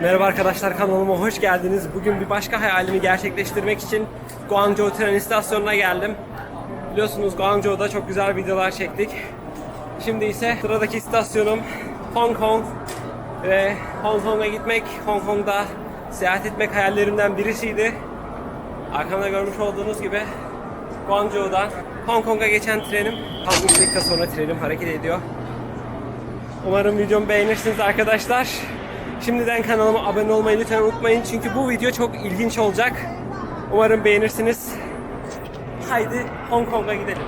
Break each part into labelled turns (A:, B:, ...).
A: Merhaba arkadaşlar kanalıma hoş geldiniz. Bugün bir başka hayalimi gerçekleştirmek için Guangzhou tren istasyonuna geldim. Biliyorsunuz Guangzhou'da çok güzel videolar çektik. Şimdi ise sıradaki istasyonum Hong Kong ve Hong Kong'a gitmek, Hong Kong'da seyahat etmek hayallerimden birisiydi. Arkamda görmüş olduğunuz gibi Guangzhou'dan Hong Kong'a geçen trenim tam 3 dakika sonra trenim hareket ediyor. Umarım videomu beğenirsiniz arkadaşlar. Şimdiden kanalıma abone olmayı lütfen unutmayın çünkü bu video çok ilginç olacak. Umarım beğenirsiniz. Haydi Hong Kong'a gidelim.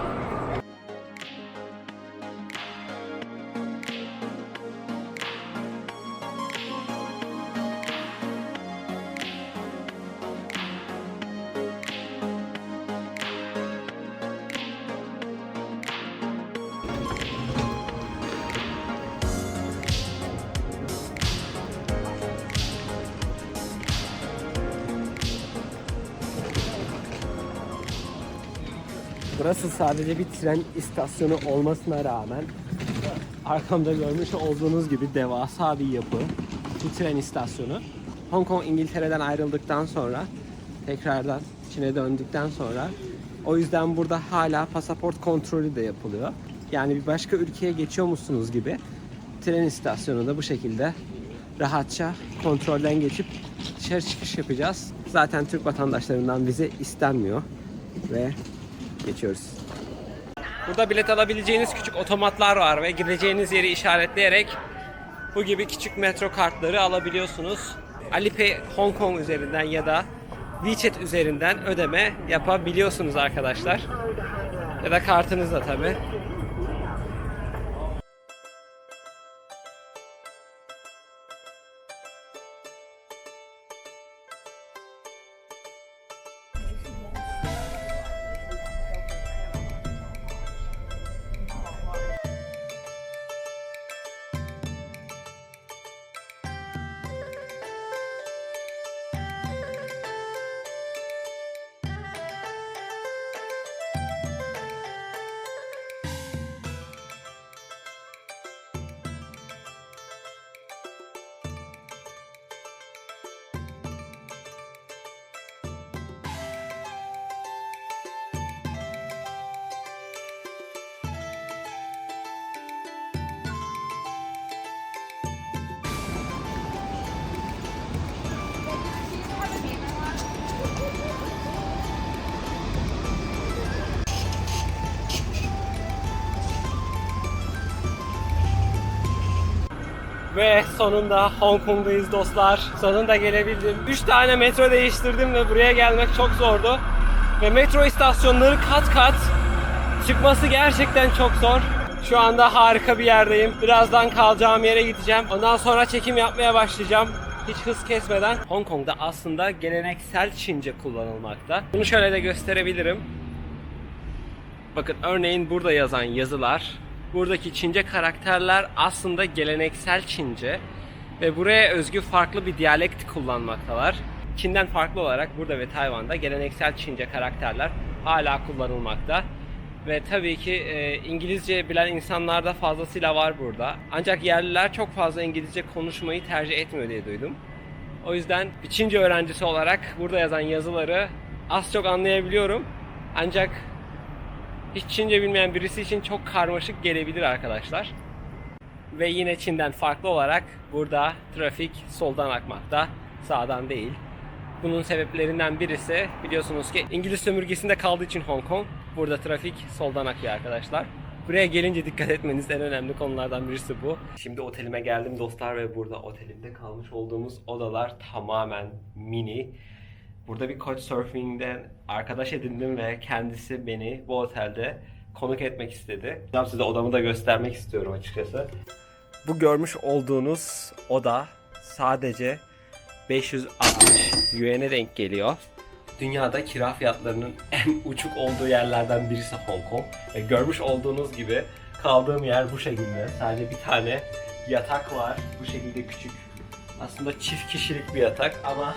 A: Burası sadece bir tren istasyonu olmasına rağmen arkamda görmüş olduğunuz gibi devasa bir yapı. Bu tren istasyonu. Hong Kong İngiltere'den ayrıldıktan sonra tekrardan Çin'e döndükten sonra o yüzden burada hala pasaport kontrolü de yapılıyor. Yani bir başka ülkeye geçiyor musunuz gibi tren istasyonu da bu şekilde rahatça kontrolden geçip dışarı çıkış yapacağız. Zaten Türk vatandaşlarından vize istenmiyor ve geçiyoruz. Burada bilet alabileceğiniz küçük otomatlar var ve gideceğiniz yeri işaretleyerek bu gibi küçük metro kartları alabiliyorsunuz. Alipay Hong Kong üzerinden ya da WeChat üzerinden ödeme yapabiliyorsunuz arkadaşlar. Ya da kartınızla tabi. Ve sonunda Hong Kong'dayız dostlar. Sonunda gelebildim. 3 tane metro değiştirdim ve buraya gelmek çok zordu. Ve metro istasyonları kat kat. Çıkması gerçekten çok zor. Şu anda harika bir yerdeyim. Birazdan kalacağım yere gideceğim. Ondan sonra çekim yapmaya başlayacağım. Hiç hız kesmeden. Hong Kong'da aslında geleneksel Çince kullanılmakta. Bunu şöyle de gösterebilirim. Bakın örneğin burada yazan yazılar, buradaki Çince karakterler aslında geleneksel Çince ve buraya özgü farklı bir diyalekt kullanmaktalar. Çin'den farklı olarak burada ve Tayvan'da geleneksel Çince karakterler hala kullanılmakta. Ve tabii ki e, İngilizce bilen insanlar da fazlasıyla var burada. Ancak yerliler çok fazla İngilizce konuşmayı tercih etmiyor diye duydum. O yüzden bir Çince öğrencisi olarak burada yazan yazıları az çok anlayabiliyorum. Ancak hiç Çince bilmeyen birisi için çok karmaşık gelebilir arkadaşlar. Ve yine Çin'den farklı olarak burada trafik soldan akmakta, sağdan değil. Bunun sebeplerinden birisi biliyorsunuz ki İngiliz sömürgesinde kaldığı için Hong Kong burada trafik soldan akıyor arkadaşlar. Buraya gelince dikkat etmeniz en önemli konulardan birisi bu. Şimdi otelime geldim dostlar ve burada otelimde kalmış olduğumuz odalar tamamen mini. Burada bir Couchsurfing'den arkadaş edindim ve kendisi beni bu otelde konuk etmek istedi. Ben size odamı da göstermek istiyorum açıkçası. Bu görmüş olduğunuz oda sadece 560 yuan'e denk geliyor. Dünyada kira fiyatlarının en uçuk olduğu yerlerden birisi Hong Kong. Ve görmüş olduğunuz gibi kaldığım yer bu şekilde. Sadece bir tane yatak var. Bu şekilde küçük. Aslında çift kişilik bir yatak ama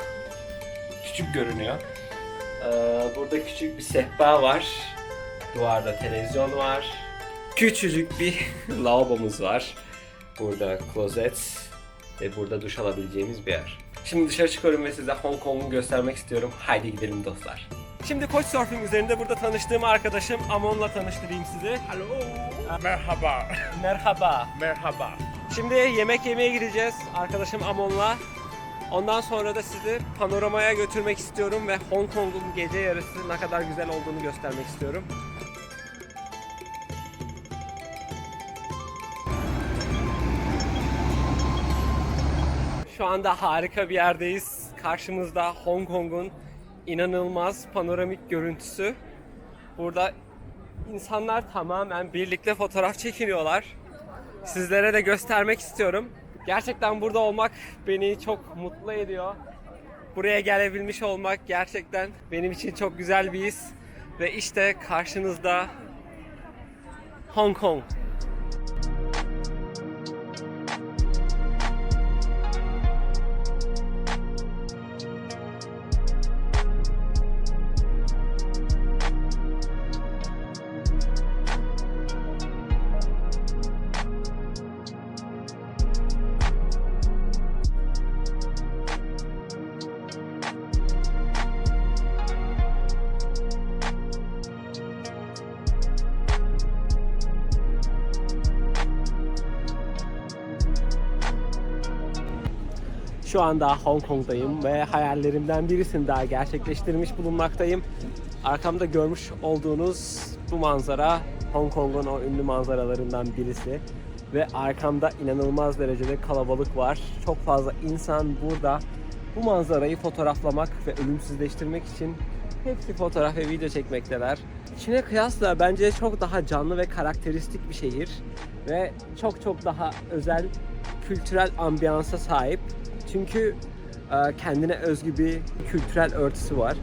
A: küçük görünüyor. Ee, burada küçük bir sehpa var. Duvarda televizyon var. Küçücük bir lavabomuz var. Burada klozet ve burada duş alabileceğimiz bir yer. Şimdi dışarı çıkıyorum ve size Hong Kong'u göstermek istiyorum. Haydi gidelim dostlar. Şimdi Couchsurfing üzerinde burada tanıştığım arkadaşım Amon'la tanıştırayım sizi. Hello.
B: Merhaba.
A: Merhaba.
B: Merhaba.
A: Şimdi yemek yemeye gideceğiz arkadaşım Amon'la. Ondan sonra da sizi panoramaya götürmek istiyorum ve Hong Kong'un gece yarısı ne kadar güzel olduğunu göstermek istiyorum. Şu anda harika bir yerdeyiz. Karşımızda Hong Kong'un inanılmaz panoramik görüntüsü. Burada insanlar tamamen birlikte fotoğraf çekiniyorlar sizlere de göstermek istiyorum. Gerçekten burada olmak beni çok mutlu ediyor. Buraya gelebilmiş olmak gerçekten benim için çok güzel bir his. Ve işte karşınızda Hong Kong. Şu anda Hong Kong'dayım ve hayallerimden birisini daha gerçekleştirmiş bulunmaktayım. Arkamda görmüş olduğunuz bu manzara Hong Kong'un o ünlü manzaralarından birisi. Ve arkamda inanılmaz derecede kalabalık var. Çok fazla insan burada bu manzarayı fotoğraflamak ve ölümsüzleştirmek için hepsi fotoğraf ve video çekmekteler. Çin'e kıyasla bence çok daha canlı ve karakteristik bir şehir ve çok çok daha özel kültürel ambiyansa sahip. Çünkü e, kendine özgü bir kültürel örtüsü var.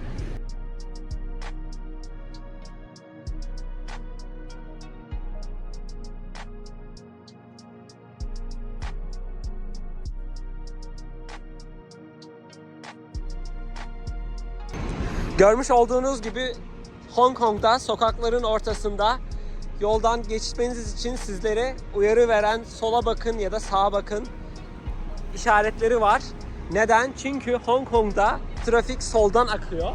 A: Görmüş olduğunuz gibi Hong Kong'da sokakların ortasında yoldan geçmeniz için sizlere uyarı veren sola bakın ya da sağa bakın işaretleri var. Neden? Çünkü Hong Kong'da trafik soldan akıyor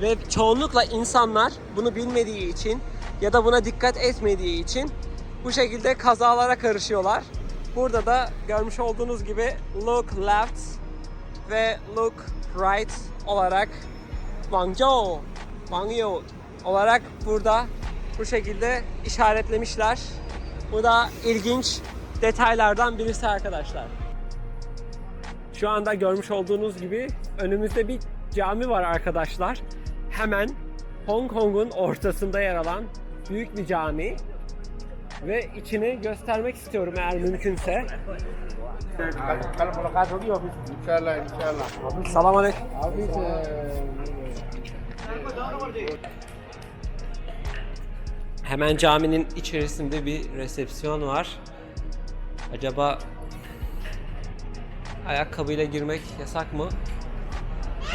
A: ve çoğunlukla insanlar bunu bilmediği için ya da buna dikkat etmediği için bu şekilde kazalara karışıyorlar. Burada da görmüş olduğunuz gibi look left ve look right olarak Guangzhou, Guangzhou olarak burada bu şekilde işaretlemişler. Bu da ilginç detaylardan birisi arkadaşlar. Şu anda görmüş olduğunuz gibi önümüzde bir cami var arkadaşlar. Hemen Hong Kong'un ortasında yer alan büyük bir cami. Ve içini göstermek istiyorum eğer mümkünse. Salam aleyküm. Hemen caminin içerisinde bir resepsiyon var. Acaba ayakkabıyla girmek yasak mı?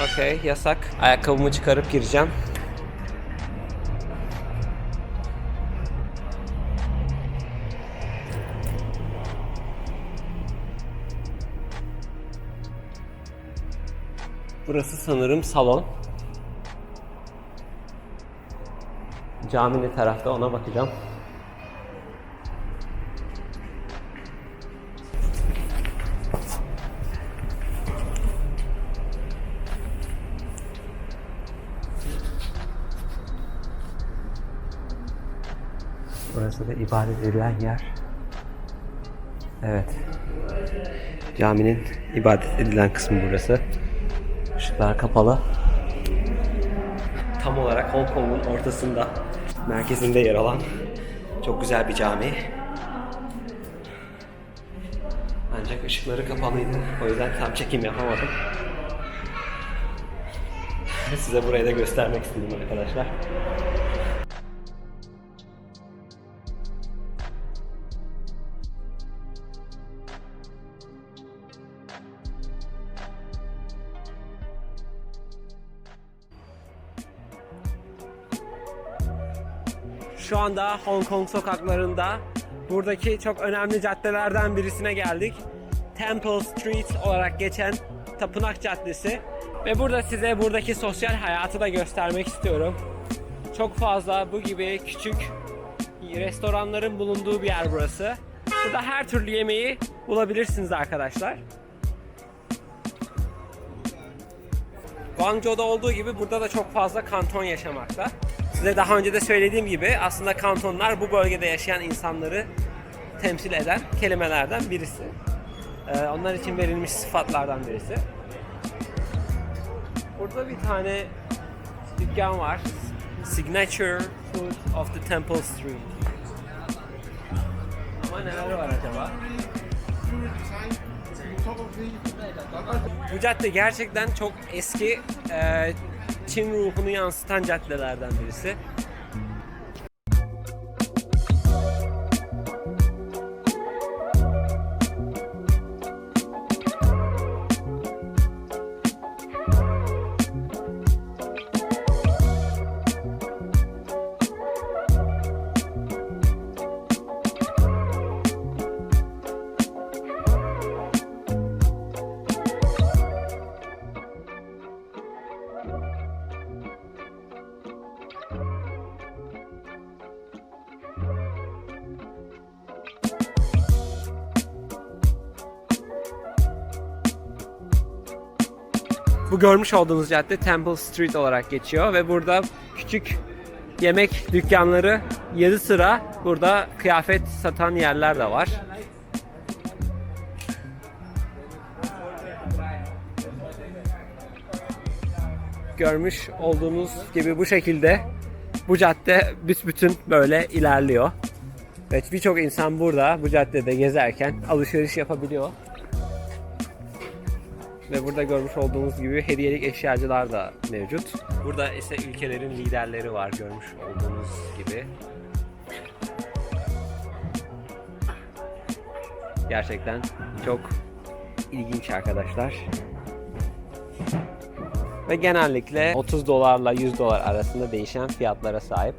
A: Okey, yasak. Ayakkabımı çıkarıp gireceğim. Burası sanırım salon. Cami ne tarafta ona bakacağım. İbadet edilen yer. Evet. Caminin ibadet edilen kısmı burası. Işıklar kapalı. Tam olarak Hong Kong'un ortasında, merkezinde yer alan çok güzel bir cami. Ancak ışıkları kapalıydı. O yüzden tam çekim yapamadım. Size burayı da göstermek istedim arkadaşlar. Anda Hong Kong sokaklarında buradaki çok önemli caddelerden birisine geldik. Temple Street olarak geçen Tapınak Caddesi. Ve burada size buradaki sosyal hayatı da göstermek istiyorum. Çok fazla bu gibi küçük restoranların bulunduğu bir yer burası. Burada her türlü yemeği bulabilirsiniz arkadaşlar. Guangzhou'da olduğu gibi burada da çok fazla kanton yaşamakta. Size daha önce de söylediğim gibi aslında kantonlar bu bölgede yaşayan insanları temsil eden kelimelerden birisi. Ee, onlar için verilmiş sıfatlardan birisi. Burada bir tane dükkan var. Signature Food of the Temple Street. Ama neler var acaba? Bu cadde gerçekten çok eski e, Çin ruhunu yansıtan caddelerden birisi. Görmüş olduğunuz cadde Temple Street olarak geçiyor ve burada küçük yemek dükkanları yarı sıra burada kıyafet satan yerler de var. Görmüş olduğunuz gibi bu şekilde bu cadde büsbütün böyle ilerliyor. Evet birçok insan burada bu caddede gezerken alışveriş yapabiliyor. Ve burada görmüş olduğunuz gibi hediyelik eşyacılar da mevcut. Burada ise ülkelerin liderleri var görmüş olduğunuz gibi. Gerçekten çok ilginç arkadaşlar. Ve genellikle 30 dolarla 100 dolar arasında değişen fiyatlara sahip.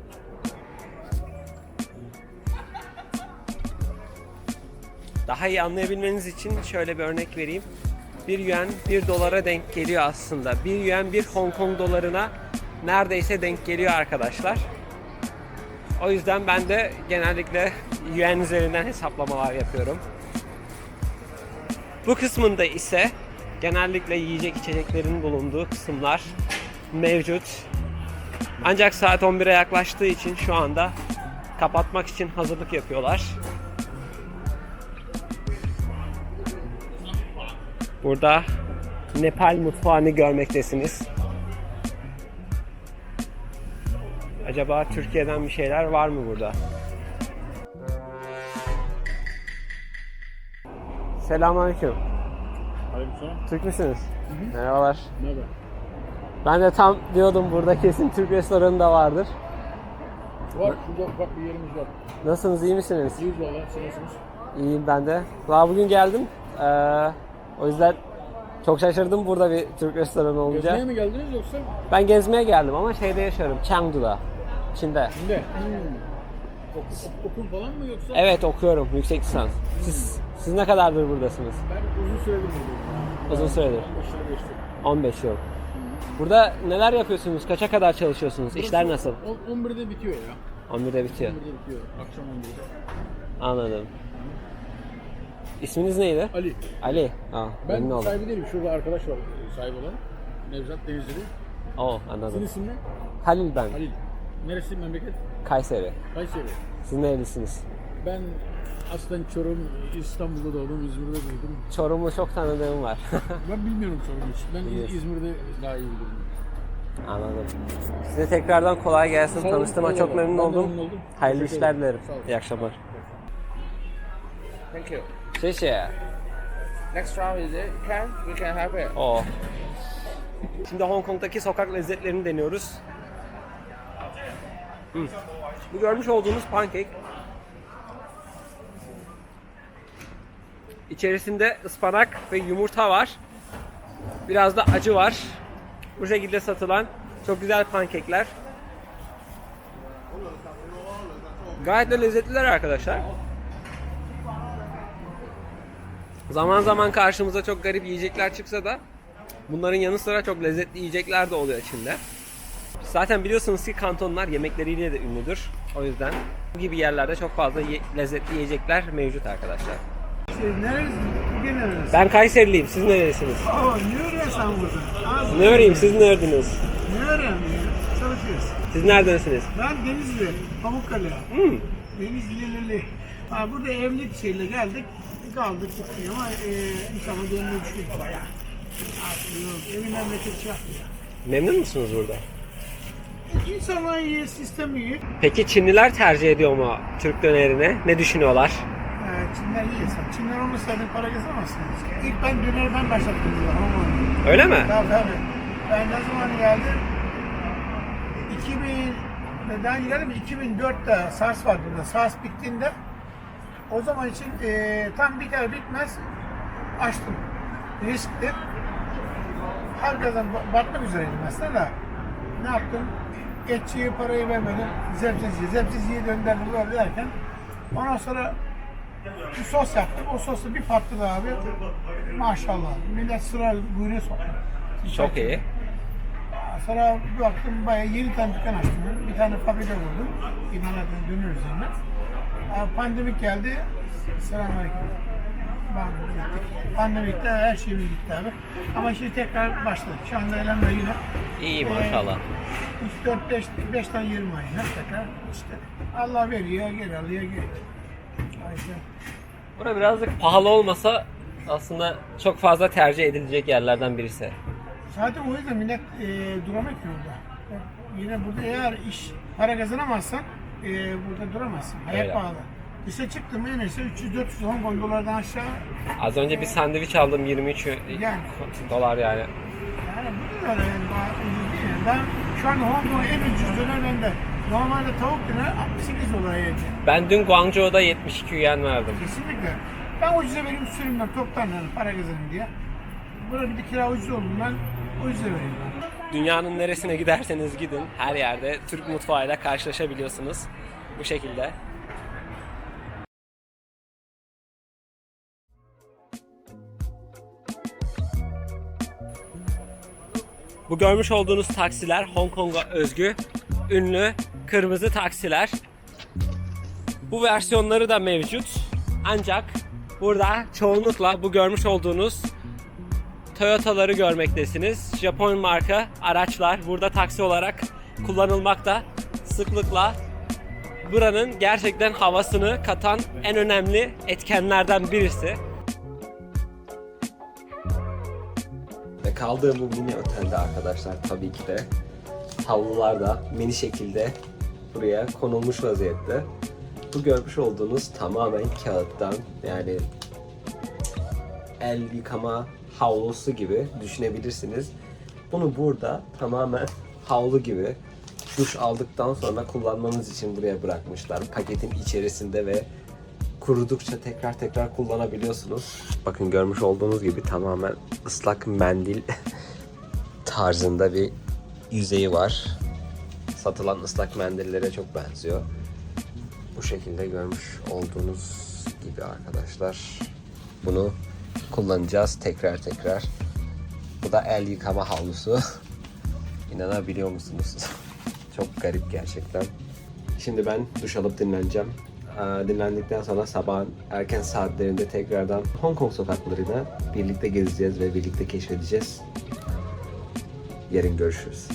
A: Daha iyi anlayabilmeniz için şöyle bir örnek vereyim. 1 yuan 1 dolara denk geliyor aslında. 1 yuan 1 Hong Kong dolarına neredeyse denk geliyor arkadaşlar. O yüzden ben de genellikle yuan üzerinden hesaplamalar yapıyorum. Bu kısmında ise genellikle yiyecek içeceklerin bulunduğu kısımlar mevcut. Ancak saat 11'e yaklaştığı için şu anda kapatmak için hazırlık yapıyorlar. Burada Nepal mutfağını görmektesiniz. Acaba Türkiye'den bir şeyler var mı burada? Selamünaleyküm.
B: Aleykümselam.
A: Türk müsünüz? Merhabalar.
B: Merhaba.
A: Ben de tam diyordum burada kesin Türk restoranı da vardır.
B: Var şurada ufak bir yerimiz var.
A: Nasılsınız, iyi misiniz?
B: Yüz dolar sınırsınız.
A: İyiyim ben de. Daha bugün geldim. Ee, o yüzden çok şaşırdım burada bir Türk restoranı olunca.
B: Gezmeye mi geldiniz yoksa?
A: Ben gezmeye geldim ama şeyde yaşıyorum. Chengdu'da. Çin'de.
B: Şimdi. Hmm. Ok- okul falan mı yoksa?
A: Evet okuyorum yüksek lisans. Siz siz ne kadardır buradasınız?
B: Ben uzun süredir buradayım.
A: Uzun süredir.
B: Aşırı geçti.
A: 15 yıl. Burada neler yapıyorsunuz? Kaça kadar çalışıyorsunuz? İşler nasıl?
B: On- 11'de bitiyor ya.
A: 11'de bitiyor.
B: 11'de bitiyor. Akşam 11'de.
A: Anladım. İsminiz neydi?
B: Ali.
A: Ali. Aa,
B: Ben
A: memnun oldum.
B: sahibi değilim. Şurada arkadaş var e, sahibi olan. Nevzat Denizli.
A: Oo,
B: Senin
A: anladım.
B: isim ne?
A: Halil ben.
B: Halil. Neresi memleket?
A: Kayseri.
B: Kayseri.
A: Siz nerelisiniz?
B: Ben aslen Çorum, İstanbul'da doğdum, İzmir'de büyüdüm.
A: Çorumlu çok tanıdığım var.
B: Ben bilmiyorum Çorum'u hiç. Ben İz-. İzmir'de daha iyi bilirim.
A: Anladım. Size tekrardan kolay gelsin.
B: Sağ olun,
A: Tanıştığıma
B: eyvallah.
A: çok memnun
B: Ben de
A: oldum.
B: memnun oldum.
A: Hayırlı
B: Teşekkür
A: işler
B: ederim.
A: dilerim.
B: Sağ olun.
A: İyi akşamlar.
C: Thank you.
A: 谢谢。
C: Next round is it? Can we can have it?
A: Oo. Şimdi Hong Kong'daki sokak lezzetlerini deniyoruz. Hmm. Bu görmüş olduğunuz pankek. İçerisinde ıspanak ve yumurta var. Biraz da acı var. Bu şekilde satılan çok güzel pankekler. Gayet de lezzetliler arkadaşlar. Zaman zaman karşımıza çok garip yiyecekler çıksa da bunların yanı sıra çok lezzetli yiyecekler de oluyor içinde. Zaten biliyorsunuz ki kantonlar yemekleriyle de ünlüdür. O yüzden bu gibi yerlerde çok fazla lezzetli yiyecekler mevcut arkadaşlar.
B: Siz neresiniz?
A: Ben Kayseriliyim. Siz nerelisiniz?
B: Aa, ne öğreniyorsun burada? Aa,
A: Ne öreyim? Siz nerediniz?
B: Çalışıyoruz.
A: Siz neredensiniz?
B: Ben Denizli, Pamukkale.
A: Hmm.
B: Denizlili. Ha, burada evlilik şeyle geldik. Kaldık gittik ama e, inşallah dönmeyi düşünüyoruz bayağı. Artık yok. Evi memleket şey yapmıyor.
A: Memnun musunuz burada?
B: İnsanlar iyi, sistem iyi.
A: Peki Çinliler tercih ediyor mu Türk dönerini? Ne düşünüyorlar?
B: Ee, Çinler iyi insan. Çinler olmasaydı para kazanamazsınız. İlk ben dönerden. Ama
A: Öyle mi?
B: Tabii tabii. Ben ne zaman geldim? 2000 daha önce geldim 2004'te SARS vardı burada. SARS bittiğinde o zaman için e, tam biter bitmez açtım. Riskli. Herkesten ba- batmak üzereydim aslında da. Ne yaptım? Etçiye parayı vermedim. Zepsizciye. Zepsizciye döndürdüm böyle derken ondan sonra bir sos yaptım. O sosu bir patladı abi. Maşallah. Millet sıra buyuruyor soktu.
A: Çok iyi.
B: Sonra bir baktım bayağı 7 tane dükkan açtım. Bir tane fabrika kurdum. İmalatın dönüyor üzerine. Aa, Pandemik geldi. Selamünaleyküm. Pandemikte her şeyimiz gitti abi. Ama şimdi tekrar başladık. Şu anda elimde yine.
A: İyi maşallah.
B: 3, 4, 5, 5 tane 20 ay. Tekrar işte. Allah veriyor, geri alıyor, geri. Ayşe.
A: Bura birazcık pahalı olmasa aslında çok fazla tercih edilecek yerlerden birisi.
B: Zaten o yüzden millet e, duramıyor ki orada. Yine burada eğer iş para kazanamazsan e, burada duramazsın. Hayat
A: Öyle.
B: pahalı. Dışa çıktım en neyse 300-400 Hong dolardan aşağı.
A: Az önce bir sandviç aldım 23
B: Yani.
A: dolar yani.
B: Yani bu da öyle yani daha ucuz değil. Yani. Ben şu an Hong Kong en ucuz döner bende. Normalde tavuk döner 68 dolara yedi.
A: Ben dün Guangzhou'da 72 yuan verdim.
B: Kesinlikle. Ben ucuza vereyim sürümden toptan yani para kazanayım diye. Burada bir de kira ucuz olduğundan ucuza vereyim ben.
A: Dünyanın neresine giderseniz gidin her yerde Türk mutfağıyla karşılaşabiliyorsunuz. Bu şekilde. Bu görmüş olduğunuz taksiler Hong Kong'a özgü ünlü kırmızı taksiler. Bu versiyonları da mevcut. Ancak burada çoğunlukla bu görmüş olduğunuz Toyota'ları görmektesiniz. Japon marka araçlar burada taksi olarak kullanılmakta. Sıklıkla buranın gerçekten havasını katan en önemli etkenlerden birisi. Kaldığım bu mini otelde arkadaşlar tabii ki de havlular da mini şekilde buraya konulmuş vaziyette. Bu görmüş olduğunuz tamamen kağıttan yani el yıkama havlusu gibi düşünebilirsiniz. Bunu burada tamamen havlu gibi duş aldıktan sonra kullanmanız için buraya bırakmışlar. Paketin içerisinde ve kurudukça tekrar tekrar kullanabiliyorsunuz. Bakın görmüş olduğunuz gibi tamamen ıslak mendil tarzında bir yüzeyi var. Satılan ıslak mendillere çok benziyor. Bu şekilde görmüş olduğunuz gibi arkadaşlar. Bunu kullanacağız tekrar tekrar. Bu da el yıkama havlusu. İnanabiliyor musunuz? Çok garip gerçekten. Şimdi ben duş alıp dinleneceğim. Ee, Dinlendikten sonra sabahın erken saatlerinde tekrardan Hong Kong sokaklarını birlikte gezeceğiz ve birlikte keşfedeceğiz. Yarın görüşürüz.